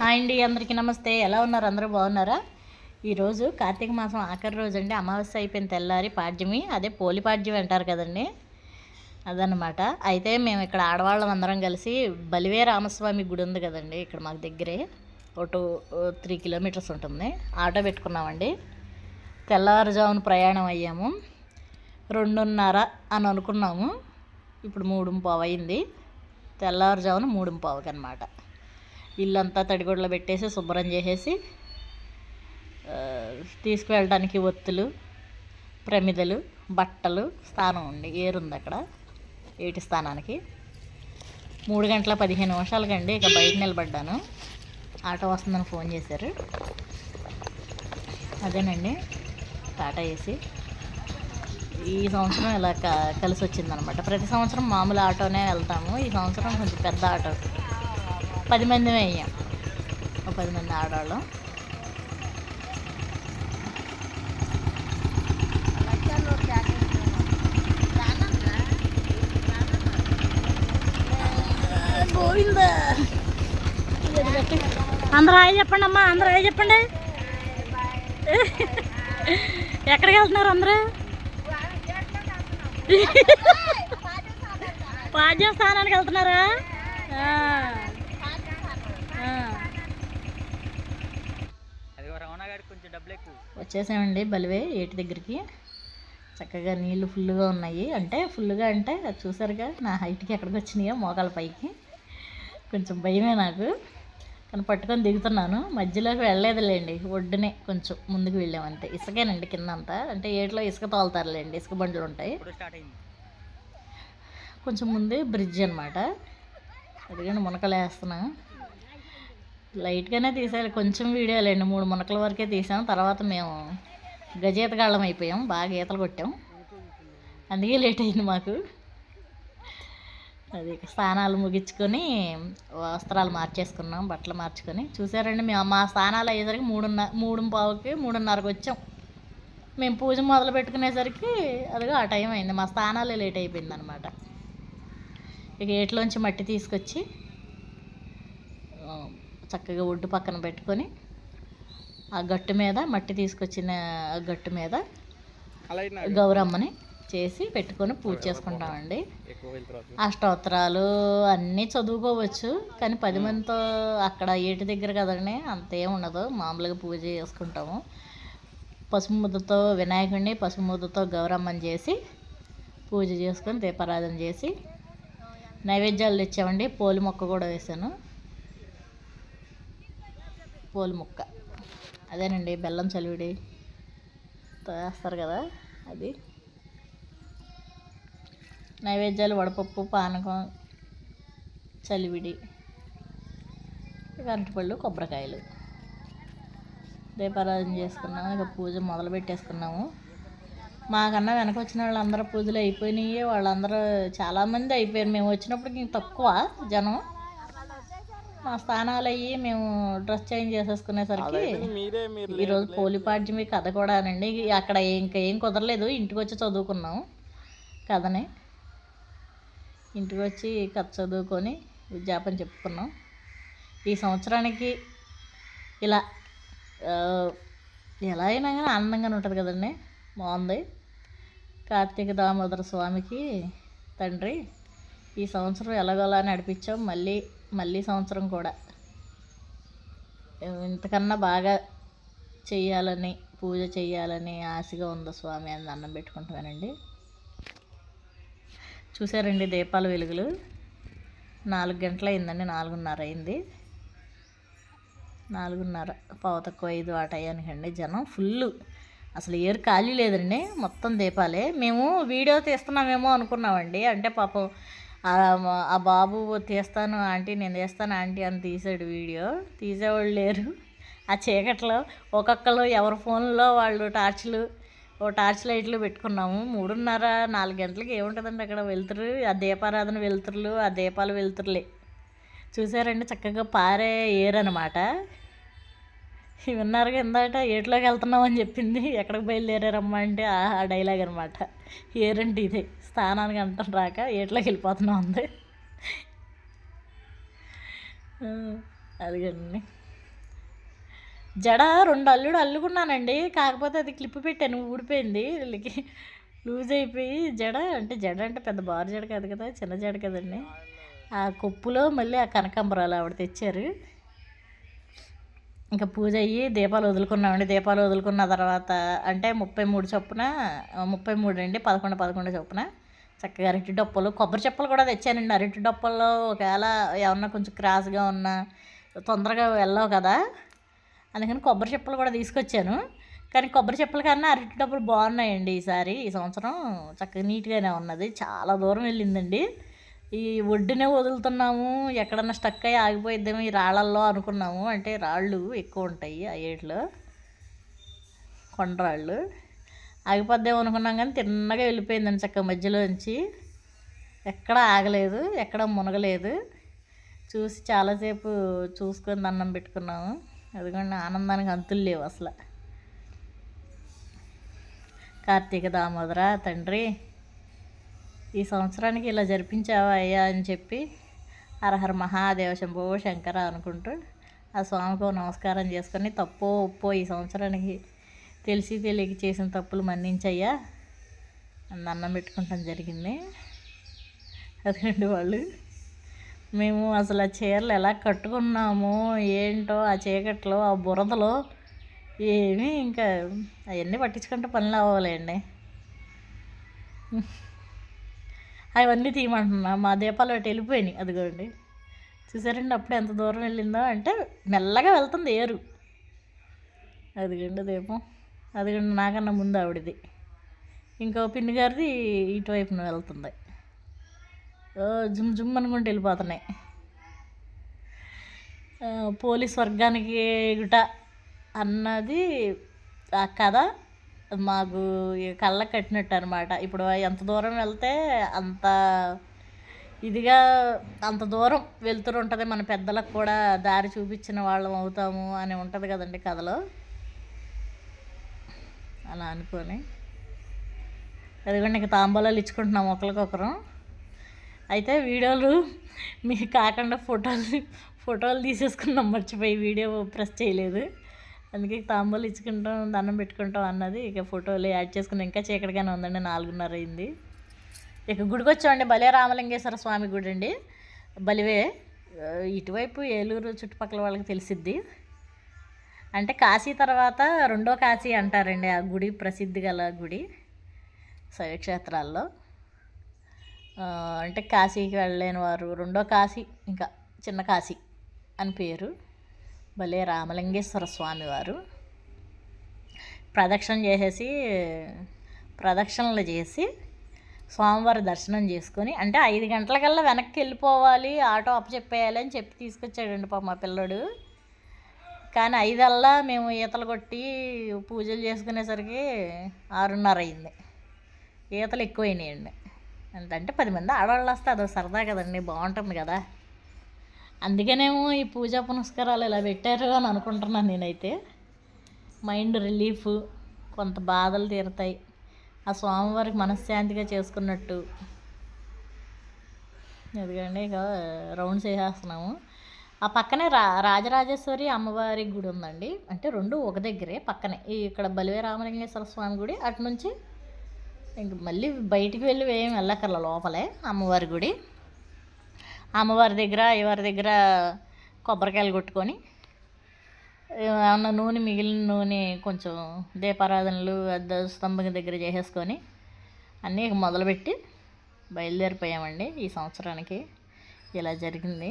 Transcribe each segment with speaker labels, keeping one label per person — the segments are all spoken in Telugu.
Speaker 1: హాయ్ అండి అందరికీ నమస్తే. ఎలా ఉన్నారు? అందరూ బాగున్నారా? ఈరోజు కార్తీక మాసం ఆఖరి రోజు అండి అమావాస్య అయిపోయిన తెల్లారి పాడ్యమి. అదే పోలి పాడ్యం అంటారు కదండి. అదనమాట అయితే మేము ఇక్కడ ఆడవాళ్ళం అందరం కలిసి బలివే రామస్వామి గుడి ఉంది కదండి ఇక్కడ మాకు దగ్గరే. ఒక టూ త్రీ కిలోమీటర్స్ ఉంటుంది. ఆటో పెట్టుకున్నామండి. తెల్లవారుజామున ప్రయాణం అయ్యాము. రెండున్నర అని అనుకున్నాము. ఇప్పుడు మూడు పావు అయింది. తెల్లవారుజామున మూడు పావుకి అనమాట ఇల్లంతా తడిగొడలు పెట్టేసి శుభ్రం చేసేసి తీసుకువెళ్ళడానికి ఒత్తులు ప్రమిదలు బట్టలు స్థానం ఉంది ఏరుంది అక్కడ ఏటి స్థానానికి. మూడు గంటల పదిహేను నిమిషాలకండి ఇక బయట నిలబడ్డాను. ఆటో వస్తుందని ఫోన్ చేశారు. అదేనండి టాటా ఏసీ. ఈ సంవత్సరం ఇలా క కలిసి వచ్చిందనమాట ప్రతి సంవత్సరం మామూలు ఆటోనే వెళ్తాము. ఈ సంవత్సరం కొంచెం పెద్ద ఆటో. పది మంది అయ్యాం ఒక పది మంది ఆడవాళ్ళం అందరూ హాయ్ చెప్పండి అమ్మా అందరూ హాయ్ చెప్పండి ఎక్కడికి వెళ్తున్నారు అందరూ పాద్యం స్థానానికి వెళ్తున్నారా ఆ. ఆ.
Speaker 2: అది రమణగాడికి కొంచెం డబ్బులు ఎక్కువ
Speaker 1: వచ్చేసామండి బలివే ఏటి దగ్గరికి. చక్కగా నీళ్ళు ఫుల్గా ఉన్నాయి. అంటే ఫుల్గా అంటే అది చూసారుగా నా హైట్కి ఎక్కడికి వచ్చినాయో మోకాల పైకి. కొంచెం భయమే నాకు. కానీ పట్టుకొని దిగుతున్నాను. మధ్యలోకి వెళ్ళలేదులేండి. ఒడ్డునే కొంచెం ముందుకు వెళ్ళామంతే ఇసుకేనండి కింద అంతా అంటే ఏట్లో ఇసుక తోలుతారులేండి. ఇసుక బండ్లు ఉంటాయి.
Speaker 2: ఇప్పుడు స్టార్ట్ అయింది?
Speaker 1: కొంచెం ముందే బ్రిడ్జ్ అనమాట అదిగండి మునకలు వేస్తున్నా లైట్గానే తీసేయాలి. కొంచెం వీడియోలేండి మూడు మునకల వరకే తీసాం. తర్వాత మేము గజేతగాళ్ళం అయిపోయాం. బాగా ఈతలు కొట్టాం. అందుకే లేట్ అయింది మాకు. అది స్నానాలు ముగించుకొని వస్త్రాలు మార్చేసుకున్నాం బట్టలు మార్చుకొని. చూసారండి మేము మా స్నానాలు అయ్యేసరికి మూడున్నర మూడు పావుకి మూడున్నరకు వచ్చాం. మేము పూజ మొదలు పెట్టుకునేసరికి అదిగో ఆ టైం అయింది. మా స్థానాలే లేట్ అయిపోయింది అనమాట ఇక ఏట్లోంచి మట్టి తీసుకొచ్చి చక్కగా ఒడ్డు పక్కన పెట్టుకొని ఆ గట్టు మీద మట్టి తీసుకొచ్చిన గట్టు మీద గౌరమ్మని చేసి పెట్టుకొని పూజ చేసుకుంటామండి. అష్టోత్తరాలు అన్నీ చదువుకోవచ్చు కానీ పది మందితో అక్కడ ఏటి దగ్గర కదండి అంతేం ఉండదు. మామూలుగా పూజ చేసుకుంటాము. పసుపు ముద్దతో వినాయకుడిని పసుపు ముద్దతో గౌరమ్మని చేసి పూజ చేసుకొని దీపారాధన చేసి నైవేద్యాలు తెచ్చామండి. పోలి మొక్క కూడా వేసాను పోలి ముక్క. అదేనండి బెల్లం చలివిడి వేస్తారు కదా అది. నైవేద్యాలు వడపప్పు పానకం చలివిడి అరటిపళ్ళు కొబ్బరికాయలు. దీపారాధన చేసుకున్నాము ఇక పూజ మొదలు పెట్టేసుకున్నాము. మాకన్నా వెనక వచ్చిన వాళ్ళందరూ పూజలు అయిపోయినాయి. వాళ్ళందరూ చాలామంది అయిపోయారు. మేము వచ్చినప్పటికి ఇంక తక్కువ జనం. మా స్థానాలు అయ్యి మేము డ్రెస్ చేంజ్ చేసేసుకునేసరికి ఈరోజు పోలిపాడ్యమి కథ కూడానండి. అక్కడ ఇంకా ఏం కుదరలేదు. ఇంటికి వచ్చి చదువుకున్నాం కథని. ఇంటికి వచ్చి కథ చదువుకొని విజ్ఞాపన చెప్పుకున్నాం. ఈ సంవత్సరానికి ఇలా ఎలా అయినా కానీ ఆనందంగానే ఉంటుంది కదండి. బాగుంది. కార్తీక దామోదర స్వామికి తండ్రి ఈ సంవత్సరం ఎలాగోలా నడిపించాం. మళ్ళీ మళ్ళీ సంవత్సరం కూడా. ఇంతకన్నా బాగా చెయ్యాలని పూజ చేయాలని ఆశగా ఉంది స్వామి అని దండం పెట్టుకుంటున్నానండి. చూసారండి దీపాల వెలుగులు? నాలుగు గంటలు అయిందండి నాలుగున్నర అయింది. నాలుగున్నర పావు తక్కువ ఐదు ఆ టయానికి అండి జనం ఫుల్ అసలు ఏరు ఖాళీ లేదండి మొత్తం దీపాలే. మేము వీడియో తీస్తున్నామేమో అనుకున్నామండి అంటే పాపం ఆ బాబు తీస్తాను ఆంటీ నేను తీస్తాను ఆంటీ అని తీసాడు వీడియో. తీసేవాళ్ళు లేరు. ఆ చీకట్లో ఒక్కొక్కరు ఎవరి ఫోన్లో వాళ్ళు టార్చ్లు ఓ టార్చ్ లైట్లు పెట్టుకున్నాము. మూడున్నర నాలుగు గంటలకి ఏముంటుందండి అక్కడ వెళ్తురు ఆ దీపారాధన వెళ్తురులు ఆ దీపాలు వెళ్తురులే చూసారండి? చక్కగా పారే ఏరనమాట. విన్నారు కిందట ఏట్లోకి వెళ్తున్నామని చెప్పింది. ఎక్కడికి బయలుదేరారమ్మా అంటే ఆ ఆ డైలాగ్ అనమాట. ఏరంటే ఇదే. స్థానానికి అంటాం రాక ఏట్లోకి వెళ్ళిపోతున్నా ఉంది అదిగండి. జడ రెండు అల్లుడు అల్లుకున్నానండి కాకపోతే అది క్లిప్ పెట్టాను ఊడిపోయింది. వీళ్ళకి లూజ్ అయిపోయి జడ అంటే జడ అంటే పెద్ద బారు జడ కాదు కదా చిన్న జడ కదండి. ఆ కొప్పులో మళ్ళీ ఆ కనకాంబరాలు ఆవిడ తెచ్చారు. ఇంకా పూజ అయ్యి దీపాలు వదులుకున్నామండి. దీపాలు వదులుకున్న తర్వాత అంటే ముప్పై మూడు చొప్పున ముప్పై మూడు అండి పదకొండు పదకొండు చొప్పున చక్కగా అరటి డొప్పలు కొబ్బరి చెప్పులు కూడా తెచ్చానండి. అరటి డొప్పల్లో ఒకవేళ ఏమన్నా కొంచెం క్రాస్గా ఉన్నా తొందరగా వెళ్ళవు కదా. అందుకని కొబ్బరి చెప్పులు కూడా తీసుకొచ్చాను. కానీ కొబ్బరి చెప్పుల కన్నా అరటి డబ్బులు బాగున్నాయండి ఈసారి. ఈ సంవత్సరం చక్కగా నీట్గానే ఉన్నది. చాలా దూరం వెళ్ళిందండి. ఈ ఒడ్డునే వదులుతున్నాము. ఎక్కడన్నా స్టక్ అయ్యి ఆగిపోయిద్దాము ఈ రాళ్ళల్లో అనుకున్నాము. అంటే రాళ్ళు ఎక్కువ ఉంటాయి ఆ ఏట్లో. కొండరాళ్ళు. ఆగిపోద్దేమో అనుకున్నాం కానీ తిన్నగా వెళ్ళిపోయిందండి చక్క మధ్యలోంచి ఎక్కడ ఆగలేదు ఎక్కడ మునగలేదు. చూసి చాలాసేపు చూసుకొని దండం పెట్టుకున్నాము. అదిగోండి ఆనందానికి అంతులు లేవు అసలు. కార్తీక దామోదర తండ్రి ఈ సంవత్సరానికి ఇలా జరిపించావా అయ్యా అని చెప్పి హరహర మహాదేవ శంభో శంకర అనుకుంటూ ఆ స్వామికి నమస్కారం చేసుకొని తప్పో ఉప్పో ఈ సంవత్సరానికి తెలిసి తెలియక చేసిన తప్పులు మన్నించయ్యా అని అన్నం పెట్టుకుంటాం జరిగింది. అదండి వాళ్ళు? మేము అసలు ఆ చీరలు ఎలా కట్టుకున్నాము ఏంటో ఆ చీకట్లో ఆ బురదలో ఏమీ ఇంకా అవన్నీ పట్టించుకుంటే పనులు అవ్వాలండి అవన్నీ తీయమంటున్నా. మా దీపాలు అటు వెళ్ళిపోయినాయి అదిగోండి. చూసారండి అప్పుడు ఎంత దూరం వెళ్ళిందో అంటే మెల్లగా వెళ్తుంది ఏరు. అదిగండి దీపం. అది నాకన్నా ముందు ఆవిడది. ఇంకో పిన్ని గారిది ఇటువైపున వెళ్తుంది. ఓ జుమ్ జుమ్ అనుకుంటూ వెళ్ళిపోతున్నాయి. పోలీస్ వర్గానికి ఎగుట అన్నది ఆ కథ మాకు కళ్ళకు కట్టినట్టు అనమాట ఇప్పుడు ఎంత దూరం వెళ్తే అంత ఇదిగా అంత దూరం వెళ్తూ ఉంటుంది. మన పెద్దలకు కూడా దారి చూపించిన వాళ్ళం అవుతాము అని ఉంటుంది కదండి కథలో. అలా అనుకొని. అదిగోండి ఇంకా తాంబూలాలు ఇచ్చుకుంటున్నాం ఒకరికొకరం. అయితే వీడియోలు మీకు కాకుండా ఫోటోలు ఫోటోలు తీసేసుకున్నాం మర్చిపోయి వీడియో ప్రెస్ చేయలేదు. అందుకే తాంబూలు ఇచ్చుకుంటాం దండం పెట్టుకుంటాం అన్నది ఇక ఫోటోలు యాడ్ చేసుకుని ఇంకా చీకటిగానే ఉందండి నాలుగున్నర అయింది. ఇక గుడికి వచ్చామండి బలే రామలింగేశ్వర స్వామి గుడి అండి బలివే ఇటువైపు ఏలూరు చుట్టుపక్కల వాళ్ళకి తెలిసిద్ది. అంటే కాశీ తర్వాత రెండో కాశీ అంటారండి ఆ గుడి ప్రసిద్ధి గల గుడి శైవక్షేత్రాల్లో. అంటే కాశీకి వెళ్ళలేని వారు రెండో కాశీ ఇంకా చిన్న కాశీ అని పేరు. భలే రామలింగేశ్వర స్వామి వారు. ప్రదక్షిణ చేసేసి ప్రదక్షిణలు చేసి స్వామివారి దర్శనం చేసుకొని అంటే ఐదు గంటలకల్లా వెనక్కి వెళ్ళిపోవాలి ఆటో అప్పచెప్పేయాలి అని చెప్పి తీసుకొచ్చాడండి పాప మా పిల్లడు. కానీ ఐదల్లా మేము ఈతలు కొట్టి పూజలు చేసుకునేసరికి ఆరున్నర అయింది ఈతలు ఎక్కువైనాయండి. ఎంత అంటే పది మంది ఆడవాళ్ళు వస్తే అదో సరదా కదండి బాగుంటుంది కదా. అందుకనేమో ఈ పూజా పునస్కారాలు ఇలా పెట్టారు అని అనుకుంటున్నాను నేనైతే. మైండ్ రిలీఫ్ కొంత బాధలు తీరుతాయి. ఆ స్వామివారికి మనశ్శాంతిగా చేసుకున్నట్టు. ఎందుకంటే ఇక రౌండ్స్ వేసేస్తున్నాము ఆ పక్కనే రా రాజరాజేశ్వరి అమ్మవారి గుడి ఉందండి. అంటే రెండు ఒక దగ్గరే పక్కనే. ఇక్కడ బలివే రామలింగేశ్వర స్వామి గుడి అటు నుంచి ఇంక మళ్ళీ బయటికి వెళ్ళి ఏం వెళ్ళక్కర్ల లోపలే అమ్మవారి గుడి. అమ్మవారి దగ్గర అయ్యవారి దగ్గర కొబ్బరికాయలు కొట్టుకొని ఏమన్నా నూనె మిగిలిన నూనె కొంచెం దీపారాధనలు అద్ద స్తంభం దగ్గర చేసేసుకొని అన్నీ మొదలుపెట్టి బయలుదేరిపోయామండి ఈ సంవత్సరానికి. ఇలా జరిగింది.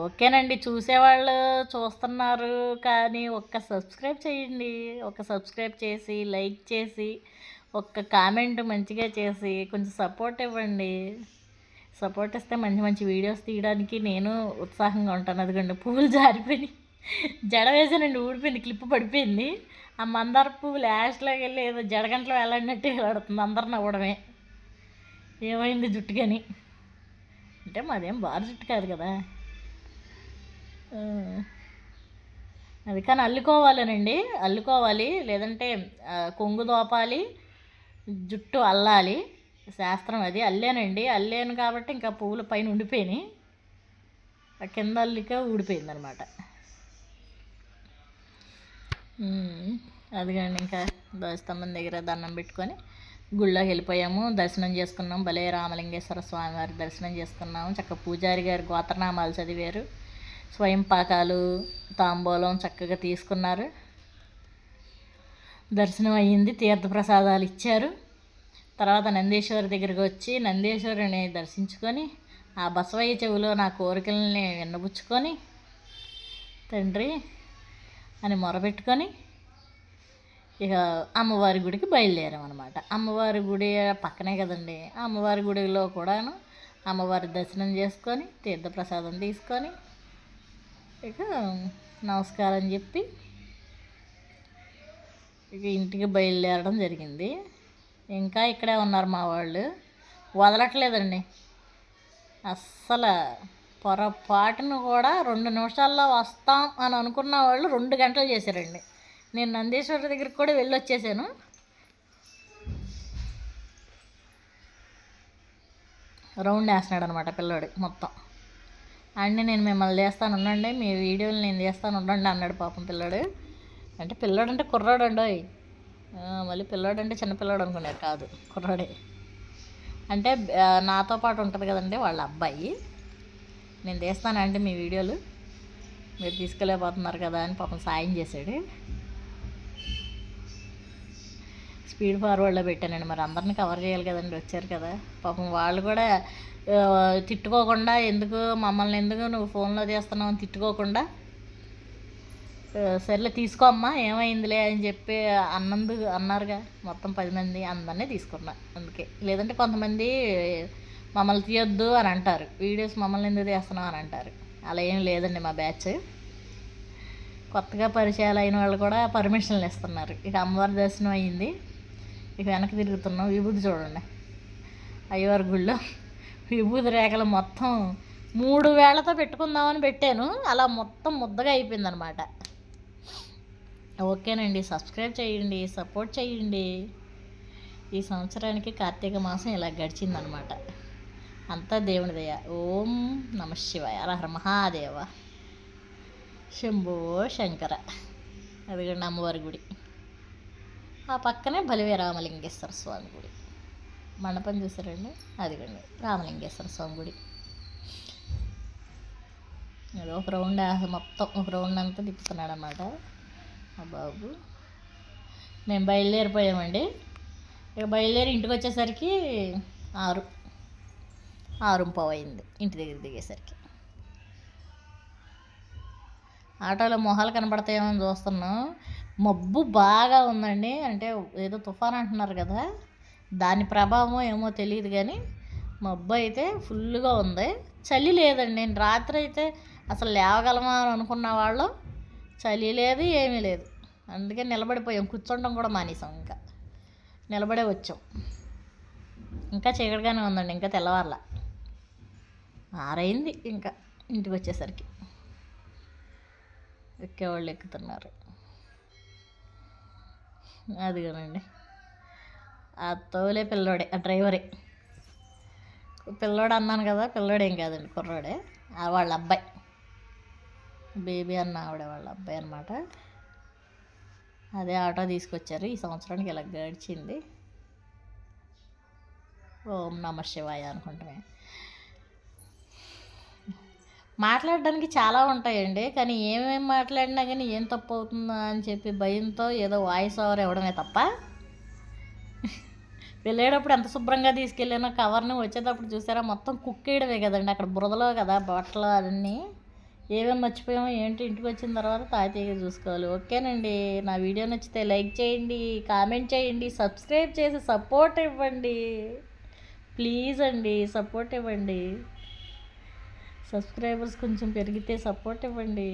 Speaker 1: ఓకేనండి చూసేవాళ్ళు చూస్తున్నారు కానీ ఒక్క సబ్స్క్రైబ్ చేయండి. ఒక సబ్స్క్రైబ్ చేసి లైక్ చేసి ఒక్క కామెంట్ మంచిగా చేసి కొంచెం సపోర్ట్ ఇవ్వండి. సపోర్ట్ ఇస్తే మంచి మంచి వీడియోస్ తీయడానికి నేను ఉత్సాహంగా ఉంటాను. అదిగోండి పువ్వులు జారిపోయి జడ వేసానండి ఊడిపోయింది క్లిప్ పడిపోయింది. ఆ మందార పువ్వు లాస్ట్లోకి వెళ్ళి ఏదో జడగంటలో వెళ్ళడినట్టు వెళ్ళడుతుంది అందరు నవ్వడమే. ఏమైంది జుట్టుకని? అంటే మాదేం బారు జుట్టు కాదు కదా. అది కానీ అల్లుకోవాలనండి. అల్లుకోవాలి. లేదంటే కొంగు దోపాలి. జుట్టు అల్లాలి. శాస్త్రం అది. అల్లానండి. అల్లాను కాబట్టి ఇంకా పువ్వుల పైన ఉండిపోయినాయి. ఆ కింద అల్లిక ఊడిపోయింది అనమాట ఉమ్, అదిగండి ఇంకా ధ్వజస్తంభం దగ్గర దండం పెట్టుకొని గుళ్ళోకి వెళ్ళిపోయాము. దర్శనం చేసుకున్నాం. భలే రామలింగేశ్వర స్వామి వారి దర్శనం చేసుకున్నాము చక్క పూజారి గారు గోత్రనామాలు చదివారు. స్వయం పాకాలు తాంబూలం చక్కగా తీసుకున్నారు. దర్శనం అయ్యింది తీర్థప్రసాదాలు ఇచ్చారు. తర్వాత నందీశ్వరి దగ్గరికి వచ్చి నందీశ్వరుని దర్శించుకొని ఆ బసవయ్య చెవిలో నా కోరికల్ని విన్నబుచ్చుకొని తండ్రి అని మొరపెట్టుకొని ఇక అమ్మవారి గుడికి బయలుదేరామన్నమాట. అనమాట అమ్మవారి గుడి పక్కనే కదండి. అమ్మవారి గుడిలో కూడాను అమ్మవారి దర్శనం చేసుకొని తీర్థప్రసాదం తీసుకొని ఇక నమస్కారం చెప్పి ఇక ఇంటికి బయలుదేరడం జరిగింది. ఇంకా ఇక్కడే ఉన్నారు మా వాళ్ళు. వదలట్లేదండి. అస్సలు పొరపాటును కూడా రెండు నిమిషాల్లో వస్తాం అని అనుకున్న వాళ్ళు రెండు గంటలు చేశారండి. నేను నందీశ్వరి దగ్గరికి కూడా వెళ్ళి వచ్చేసాను రౌండ్ వేస్తున్నాడు అనమాట పిల్లోడు మొత్తం. అండి నేను మిమ్మల్ని చేస్తాను ఉండండి. మీ వీడియోలు నేను చేస్తాను ఉండండి అన్నాడు పాపం పిల్లోడు. అంటే పిల్లోడు అంటే కుర్రాడు అండి మళ్ళీ పిల్లోడు అంటే చిన్న పిల్లోడు అనుకున్నారు. కాదు కుర్రాడే. అంటే నాతో పాటు ఉంటుంది కదండి వాళ్ళ అబ్బాయి. నేను తీస్తానండి మీ వీడియోలు. మీరు తీసుకెళ్ళిపోతున్నారు కదా అని పాపం సాయం చేశాడు. స్పీడ్ ఫార్వర్డ్లో పెట్టానండి. మరి అందరిని కవర్ చేయాలి కదండి వచ్చారు కదా. పాపం వాళ్ళు కూడా తిట్టుకోకుండా ఎందుకు మమ్మల్ని ఎందుకు నువ్వు ఫోన్లో చేస్తున్నావు అని తిట్టుకోకుండా సర్లే తీసుకో అమ్మా ఏమైందిలే అని చెప్పి అన్నందు అన్నారుగా మొత్తం పది మంది అందరినీ తీసుకున్నా అందుకే. లేదంటే కొంతమంది మమ్మల్ని తీయొద్దు అని అంటారు. వీడియోస్ మమ్మల్ని ఎందుకు తీస్తున్నావు అని అంటారు. అలా ఏం లేదండి మా బ్యాచ్. కొత్తగా పరిచయాలు అయిన వాళ్ళు కూడా పర్మిషన్లు ఇస్తున్నారు ఇక అమ్మవారి దర్శనం అయ్యింది ఇక వెనక్కి తిరుగుతున్నాం. విభూతి చూడండి. అయ్యవారి గుళ్ళో. విభూతి రేఖలు మొత్తం మూడు వేళ్ళతో పెట్టుకుందామని పెట్టాను. అలా మొత్తం ముద్దగా అయిపోయిందనమాట. ఓకేనండి. సబ్స్క్రైబ్ చేయండి సపోర్ట్ చేయండి. ఈ సంవత్సరానికి కార్తీక మాసం ఇలా గడిచిందనమాట. అంతా దేవుని దయ. ఓం నమ శివాయ. హర మహాదేవ. శంభో శంకర. అదిగండి అమ్మవారి గుడి. ఆ పక్కనే బలివే రామలింగేశ్వర స్వామి గుడి. మండపం చూసారండి అదిగండి రామలింగేశ్వర స్వామి గుడి. ఒక రౌండ్ ఆ- మొత్తం ఒక రౌండ్ అంతా తిప్పుతున్నాడు అన్నమాట ఆ బాబు. మేము బయలుదేరిపోయామండి. ఇక బయలుదేరి ఇంటికి వచ్చేసరికి ఆరు ఆరు అయింది ఇంటి దగ్గర దిగేసరికి. ఆటోలో మొహాలు కనబడతాయేమో అని చూస్తున్నాం. మబ్బు బాగా ఉందండి. అంటే ఏదో తుఫాన్ అంటున్నారు కదా. దాని ప్రభావం ఏమో తెలియదు కానీ మబ్బు అయితే ఫుల్గా ఉంది. చలి లేదండి. నేను రాత్రి అయితే అసలు లేవగలమా అని అనుకున్న వాళ్ళు. చలి లేదు ఏమీ లేదు. అందుకే నిలబడిపోయాం. కూర్చోవడం కూడా మానేసాం ఇంకా. నిలబడే వచ్చాం. ఇంకా చీకటిగానే ఉందండి. ఇంకా తెల్లవార్ల. ఆరైంది ఇంకా ఇంటికి వచ్చేసరికి. ఎక్కేవాళ్ళు ఎక్కుతున్నారు. అదిగోనండి. ఆ తోలే పిల్లోడే ఆ డ్రైవరే. పిల్లోడు అన్నాను కదా పిల్లోడేం కాదండి కుర్రోడే. ఆ వాళ్ళ అబ్బాయి. బేబీ అన్న ఆవిడ వాళ్ళ అబ్బాయి అనమాట అదే ఆటో తీసుకొచ్చారు ఈ సంవత్సరానికి ఇలా గడిచింది. ఓం నమ శివాయ అనుకుంటున్నా మాట్లాడడానికి చాలా ఉంటాయండి కానీ ఏమేమి మాట్లాడినా కానీ ఏం తప్పు అవుతుందా అని చెప్పి భయంతో ఏదో వాయిస్ ఓవర్ ఇవ్వడమే తప్ప వెళ్ళేటప్పుడు ఎంత శుభ్రంగా తీసుకెళ్ళానో కవర్ని వచ్చేటప్పుడు చూసారా? మొత్తం కుక్కేయడమే కదండి. అక్కడ బురదలో కదా బట్టలు అవన్నీ. ఏమేమి మర్చిపోయామో ఏంటి ఇంటికి వచ్చిన తర్వాత తాతయ్యగా చూసుకోవాలి. ఓకేనండి. నా వీడియో నచ్చితే లైక్ చేయండి కామెంట్ చేయండి సబ్స్క్రైబ్ చేసి సపోర్ట్ ఇవ్వండి. ప్లీజ్ అండి సపోర్ట్ ఇవ్వండి. సబ్స్క్రైబర్స్ కొంచెం పెరిగితే సపోర్ట్ ఇవ్వండి.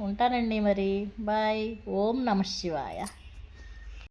Speaker 1: ఉంటానండి మరి. బాయ్. ఓం నమ శివాయ.